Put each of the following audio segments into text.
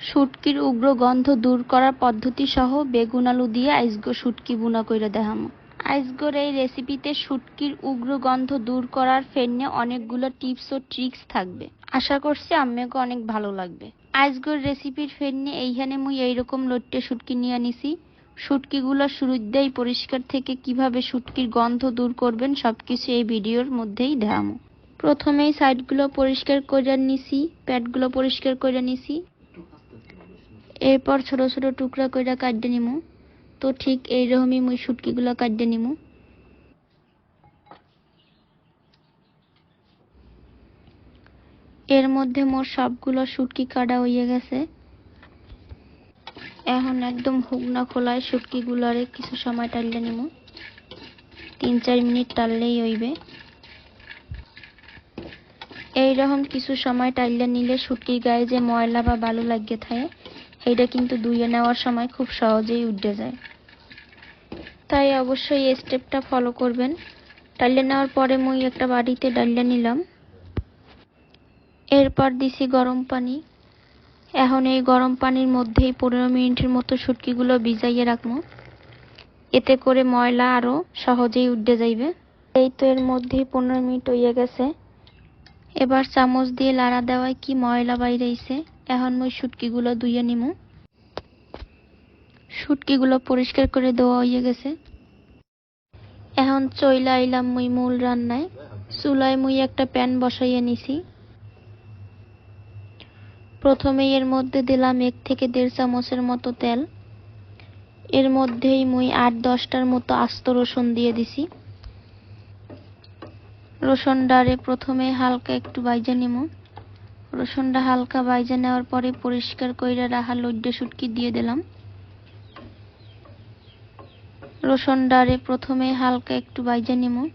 শুটকির উগ্র গন্ধ দূর করার পদ্ধতি সহ বেগুন আলু দিয়ে আইসগো শুটকি বুনা কইরা দেখামো। আইসগোর এই রেসিপিতে শুটকির উগ্র গন্ধ দূর করার ফেন্নে অনেকগুলো টিপস ও ট্রিক্স থাকবে। আশা করছি আম্মেকে অনেক ভালো লাগবে। আইসগোর রেসিপির ফেন্নে এইখানে মুই এইরকম লট্টে শুটকি নিয়ে নিছি শুটকিগুলো শুরুতেই পরিষ্কার থেকে কীভাবে শুটকির গন্ধ দূর করবেন সবকিছু এই ভিডিওর মধ্যেই দেখামো। প্রথমেই সাইডগুলো পরিষ্কার করে নিছি প্যাডগুলো পরিষ্কার করে নিছি। এরপর ছোট ছোট টুকরা কইরা কাটতে নিমু। তো ঠিক এইরকমই মুই শুটকিগুলো কাটতে নিমু। এর মধ্যে মোর সবগুলো শুটকি কাটা হয়ে গেছে। এখন একদম হুগনা খোলায় শুটকিগুলারে কিছু সময় টাললে নিমু। তিন চার মিনিট টাললেই হইবে। এইরকম কিছু সময় টাইলে নিলে শুটকির গায়ে যে ময়লা বা বালু লাগিয়ে থাকে সেইটা কিন্তু ধুয়ে নেওয়ার সময় খুব সহজেই উঠে যায়। তাই অবশ্যই এই স্টেপটা ফলো করবেন। ডাইলে নেওয়ার পরে মুই একটা বাড়িতে ডাইলে নিলাম। এরপর দিছি গরম পানি। এখন এই গরম পানির মধ্যেই পনেরো মিনিটের মতো শুটকিগুলো ভিজাইয়ে রাখব। এতে করে ময়লা আরও সহজেই উঠে যাইবে। এই তো এর মধ্যেই পনেরো মিনিট হইয়া গেছে। এবার চামচ দিয়ে লাড়া দেওয়ায় কি ময়লা বাইরেছে? এখন মই শুটকিগুলো ধুয়ে নিমু। শুটকিগুলো পরিষ্কার করে দেওয়া হয়ে গেছে। এখন চইলা আইলাম মুই মূল রান্নায় চুলায় মুই একটা প্যান বসাইয়ে নিছি। প্রথমে এর মধ্যে দিলাম এক থেকে দেড় চামচের মতো তেল। এর মধ্যেই মুই আট দশটার মতো আস্ত রসুন দিয়ে দিছি। রসুনডারে প্রথমে হালকা একটু বাইজে নিমু। রসুনটা হালকা বাইজে নেওয়ার পরে পরিষ্কার কইরা রাখা লইড্ডে শুটকি দিয়ে দিলাম। রসুন ডারে প্রথমে হালকা একটু বাইজে নিমু।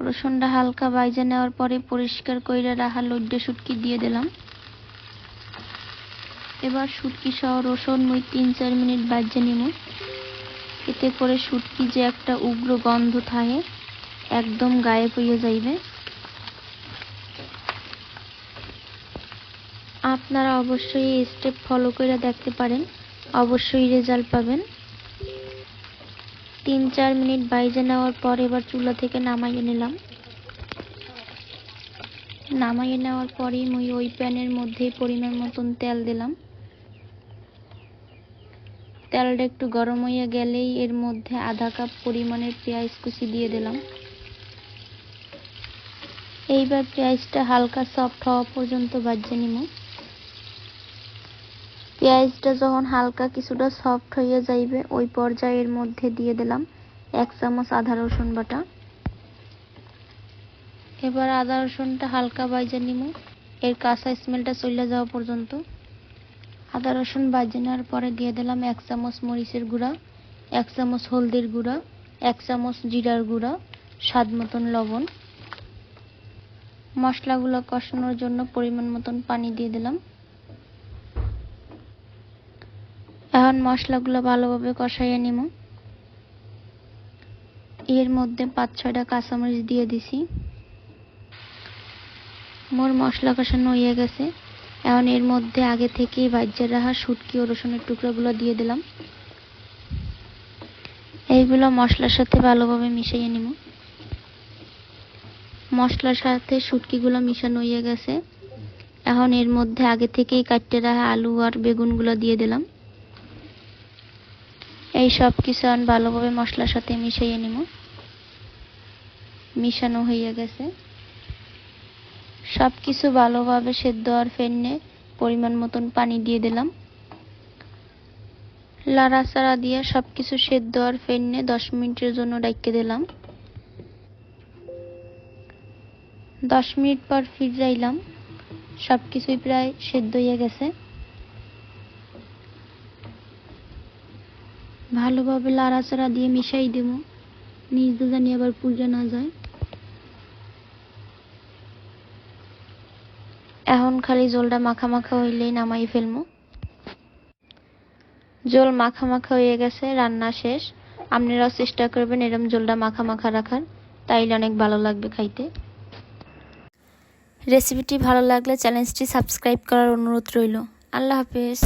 রসুনটা হালকা বাইজে নেওয়ার পরে পরিষ্কার কইরা রাখা লইড্ডে শুটকি দিয়ে দিলাম। এবার শুটকি সহ রসুন মুই তিন চার মিনিট বাইজে নিমু। এতে করে শুটকি যে একটা উগ্র গন্ধ থাকে, একদম গায়েব হয়ে যাইবে। আপনারা অবশ্যই এই স্টেপ ফলো করে দেখতে পারেন। অবশ্যই রেজাল্ট পাবেন। তিন চার মিনিট বাইজে নেওয়ার পর এবার চুলা থেকে নামাইয়ে নিলাম। নামাইয়ে নেওয়ার পরেই মুই ওই প্যানের মধ্যে পরিমাণ মতন তেল দিলাম। তেলটা একটু গরম হয়ে গেলেই এর মধ্যে আধা কাপ পরিমাণের পেঁয়াজ কুচি দিয়ে দিলাম। এইবার পেঁয়াজটা হালকা সফট হওয়া পর্যন্ত ভাজে নিব। পেঁয়াজটা যখন হালকা কিছুটা সফট হয়ে যাইবে, ওই পর্যায়ের মধ্যে দিয়ে দিলাম এক চামচ আদা রসুন বাটা। এবার আদা রসুনটা হালকা ভাজে নিব। এর কাঁচা স্মেলটা চলে যাওয়া পর্যন্ত। আদা রসুন ভাজে নেওয়ার পরে দিয়ে দিলাম এক চামচ মরিচের গুঁড়া, এক চামচ হলদির গুঁড়া, এক চামচ জিরার গুঁড়া, স্বাদ মতন লবণ। মশলাগুলো কষানোর জন্য পরিমাণ মতন পানি দিয়ে দিলাম। এখন মশলাগুলো ভালোভাবে কষাইয়ে নিব এর মধ্যে পাঁচ, ছয়টা কাঁচামরিচ দিয়ে দিছি। মোর মশলা কষানো হয়ে গেছে। এখন এর মধ্যে আগে থেকেই ভাজ্যের রাখা শুটকি ও রসুনের টুকরোগুলো দিয়ে দিলাম। এইগুলো মশলার সাথে ভালোভাবে মিশিয়ে নিব মশলার সাথে শুটকিগুলো মিশানো হয়ে গেছে। এখন এর মধ্যে আগে থেকেই কাটতে রাখা আলু আর বেগুনগুলো দিয়ে দিলাম। এই সব কিছু এখন ভালোভাবে মশলার সাথে মিশিয়ে নিব। মিশানো হয়ে গেছে। সব কিছু ভালোভাবে সেদ্ধ আর ফেন্নে পরিমাণ মতন পানি দিয়ে দিলাম। লাড়াচাড়া দিয়ে সব কিছু সেদ্ধ আর ফেন্নে দশ মিনিটের জন্য ডাইকে দিলাম। দশ মিনিট পর ফিরাইলাম সব কিছুই প্রায় সেদ্ধ হয়ে গেছে। ভালোভাবে লাড়াচাড়া দিয়ে মিশাই দেব। নিচ জানি আবার পুড়ে না যায়। এখন খালি জলটা মাখা মাখা হইলেই নামাই ফেলব জল মাখা মাখা হয়ে গেছে, রান্না শেষ। আপনারাও চেষ্টা করবেন এরম জলটা মাখা মাখা রাখার। তাইলে অনেক ভালো লাগবে খাইতে। রেসিপিটি ভালো লাগলে চ্যানেলটি সাবস্ক্রাইব করার অনুরোধ রইল। আল্লাহ হাফেজ।